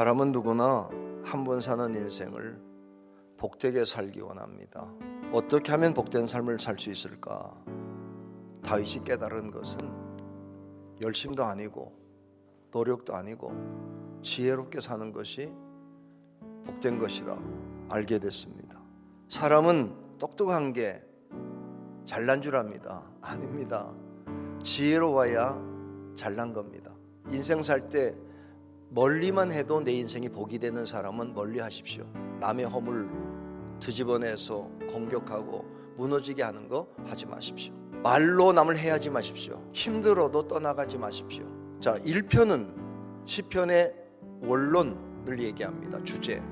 사람은 누구나 한 번 사는 인생을 복되게 살기 원합니다. 어떻게 하면 복된 삶을 살 수 있을까? 다윗이 깨달은 것은 열심도 아니고 노력도 아니고 지혜롭게 사는 것이 복된 것이라 알게 됐습니다. 사람은 똑똑한 게 잘난 줄 압니다. 아닙니다. 지혜로워야 잘난 겁니다. 인생 살 때 멀리만 해도 내 인생이 복이 되는 사람은 멀리 하십시오. 남의 허물 뒤집어내서 공격하고 무너지게 하는 거 하지 마십시오. 말로 남을 해하지 마십시오. 힘들어도 떠나가지 마십시오. 자, 1편은 시편의 원론을 얘기합니다. 주제.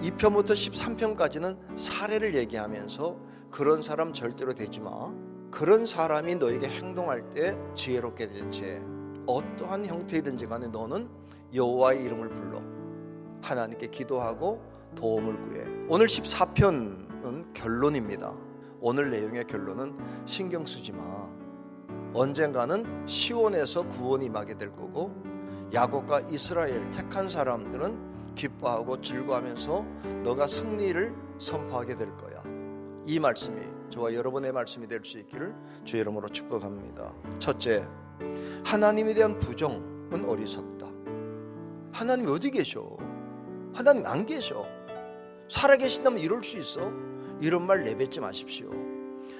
2편부터 13편까지는 사례를 얘기하면서 그런 사람 절대로 되지 마. 그런 사람이 너에게 행동할 때 지혜롭게 대체. 어떠한 형태이든지 간에 너는 여호와의 이름을 불러 하나님께 기도하고 도움을 구해. 오늘 14편은 결론입니다. 오늘 내용의 결론은 신경 쓰지 마. 언젠가는 시온에서 구원이 임하게 될 거고 야곱과 이스라엘 택한 사람들은 기뻐하고 즐거워하면서 너가 승리를 선포하게 될 거야. 이 말씀이 저와 여러분의 말씀이 될 수 있기를 주의 이름으로 축복합니다. 첫째, 하나님에 대한 부정은 어리석다. 하나님 어디 계셔? 하나님 안 계셔. 살아계신다면 이럴 수 있어? 이런 말 내뱉지 마십시오.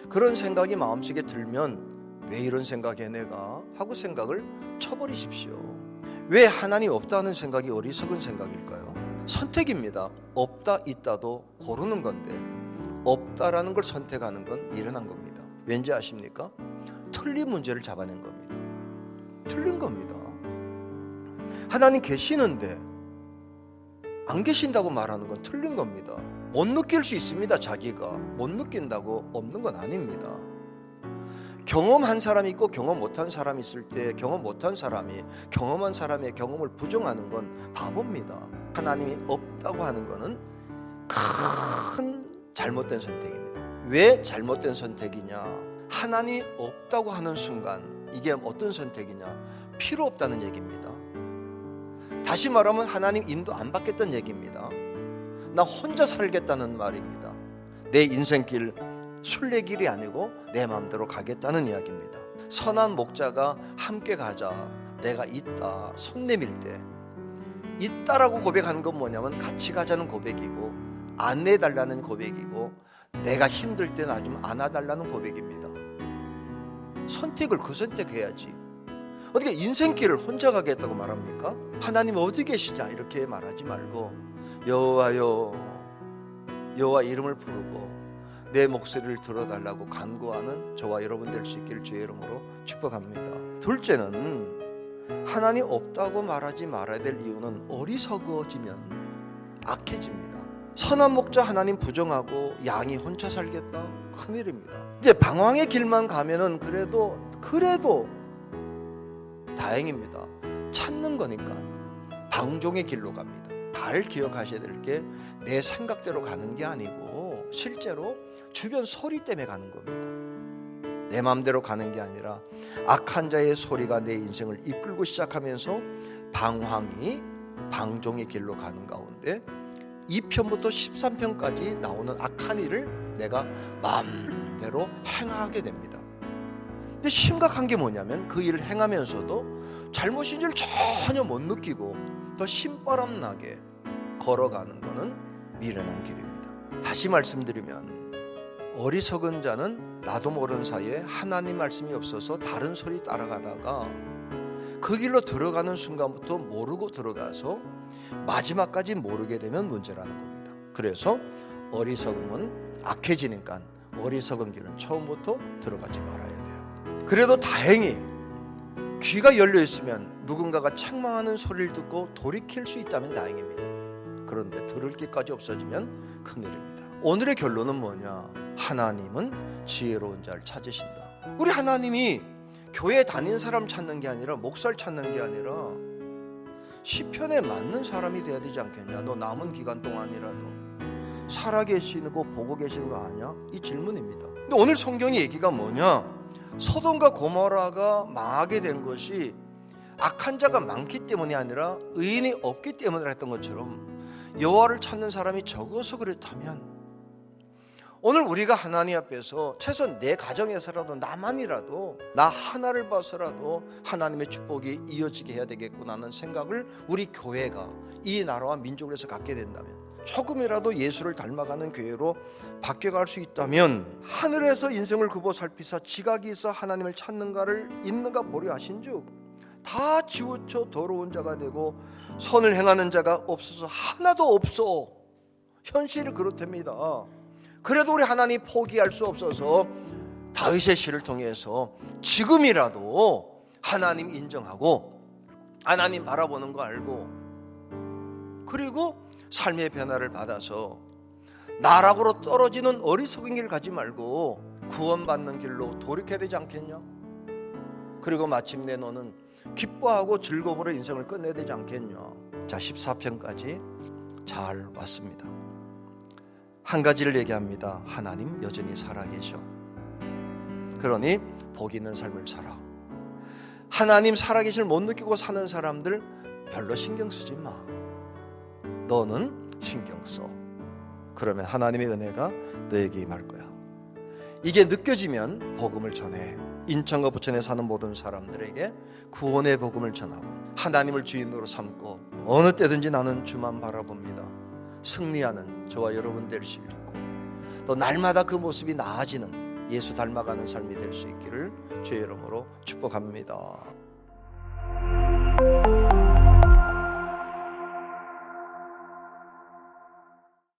그런 생각이 마음속에 들면 왜 이런 생각에 내가 하고 생각을 쳐버리십시오. 왜 하나님 없다는 생각이 어리석은 생각일까요? 선택입니다. 없다 있다도 고르는 건데 없다라는 걸 선택하는 건 미련한 겁니다. 왠지 아십니까? 틀린 문제를 잡아낸 겁니다. 틀린 겁니다. 하나님 계시는데 안 계신다고 말하는 건 틀린 겁니다. 못 느낄 수 있습니다. 자기가 못 느낀다고 없는 건 아닙니다. 경험한 사람이 있고 경험 못한 사람이 있을 때 경험 못한 사람이 경험한 사람의 경험을 부정하는 건 바보입니다. 하나님이 없다고 하는 거는 큰 잘못된 선택입니다. 왜 잘못된 선택이냐? 하나님이 없다고 하는 순간 이게 어떤 선택이냐? 필요 없다는 얘기입니다. 다시 말하면 하나님 인도 안 받겠다는 얘기입니다. 나 혼자 살겠다는 말입니다. 내 인생길 순례길이 아니고 내 마음대로 가겠다는 이야기입니다. 선한 목자가 함께 가자. 내가 있다. 손 내밀 때 있다라고 고백하는 건 뭐냐면 같이 가자는 고백이고 안내 달라는 고백이고 내가 힘들 때 나 좀 안아달라는 고백입니다. 선택을 그 선택해야지. 어떻게 인생길을 혼자 가겠다고 말합니까? 하나님 어디 계시자 이렇게 말하지 말고 여호와여 여호와 이름을 부르고 내 목소리를 들어달라고 간구하는 저와 여러분 될 수 있기를 주의 이름으로 축복합니다. 둘째는 하나님 없다고 말하지 말아야 될 이유는 어리석어지면 악해집니다. 선한 목자 하나님 부정하고 양이 혼자 살겠다 큰일입니다. 이제 방황의 길만 가면은 그래도 그래도 다행입니다. 찾는 거니까 방종의 길로 갑니다. 잘 기억하셔야 될 게 내 생각대로 가는 게 아니고 실제로 주변 소리 때문에 가는 겁니다. 내 마음대로 가는 게 아니라 악한 자의 소리가 내 인생을 이끌고 시작하면서 방황이 방종의 길로 가는 가운데 2편부터 13편까지 나오는 악한 일을 내가 마음대로 행하게 됩니다. 근데 심각한 게 뭐냐면 그 일을 행하면서도 잘못인 줄 전혀 못 느끼고 더 신바람 나게 걸어가는 것은 미련한 길입니다. 다시 말씀드리면 어리석은 자는 나도 모르는 사이에 하나님 말씀이 없어서 다른 소리 따라가다가 그 길로 들어가는 순간부터 모르고 들어가서 마지막까지 모르게 되면 문제라는 겁니다. 그래서 어리석음은 악해지니까 어리석은 길은 처음부터 들어가지 말아야 돼요. 그래도 다행히 귀가 열려 있으면 누군가가 책망하는 소리를 듣고 돌이킬 수 있다면 다행입니다. 그런데 들을 길까지 없어지면 큰일입니다. 오늘의 결론은 뭐냐? 하나님은 지혜로운 자를 찾으신다. 우리 하나님이 교회 다니는 사람 찾는 게 아니라 목사를 찾는 게 아니라 시편에 맞는 사람이 돼야 되지 않겠냐? 너 남은 기간 동안이라도 살아 계시고 보고 계시는 거 아니야? 이 질문입니다. 근데 오늘 성경의 얘기가 뭐냐? 소돔과 고모라가 망하게 된 것이 악한 자가 많기 때문이 아니라 의인이 없기 때문에 했던 것처럼 여호와를 찾는 사람이 적어서 그렇다면 오늘 우리가 하나님 앞에서 최소한 내 가정에서라도 나만이라도 나 하나를 봐서라도 하나님의 축복이 이어지게 해야 되겠구나는 생각을 우리 교회가 이 나라와 민족에서 갖게 된다면 조금이라도 예수를 닮아가는 교회로 바뀌어갈 수 있다면 하늘에서 인생을 굽어 살피사 지각이 있어 하나님을 찾는가를 있는가 보려 하신즉 다 지우쳐 더러운 자가 되고 선을 행하는 자가 없어서 하나도 없어 현실이 그렇답니다. 그래도 우리 하나님 포기할 수 없어서 다윗의 시를 통해서 지금이라도 하나님 인정하고 하나님 바라보는 거 알고 그리고 삶의 변화를 받아서 나락으로 떨어지는 어리석은 길 가지 말고 구원받는 길로 돌이켜야 되지 않겠냐? 그리고 마침내 너는 기뻐하고 즐거움으로 인생을 끝내야 되지 않겠냐? 자, 14편까지 잘 왔습니다. 한 가지를 얘기합니다. 하나님 여전히 살아계셔. 그러니 복 있는 삶을 살아. 하나님 살아계실 못 느끼고 사는 사람들 별로 신경 쓰지 마. 너는 신경 써. 그러면 하나님의 은혜가 너에게 임할 거야. 이게 느껴지면 복음을 전해. 인천과 부천에 사는 모든 사람들에게 구원의 복음을 전하고 하나님을 주인으로 삼고 어느 때든지 나는 주만 바라봅니다. 승리하는 저와 여러분 될 수 있고 또 날마다 그 모습이 나아지는 예수 닮아가는 삶이 될 수 있기를 주의 이름으로 축복합니다.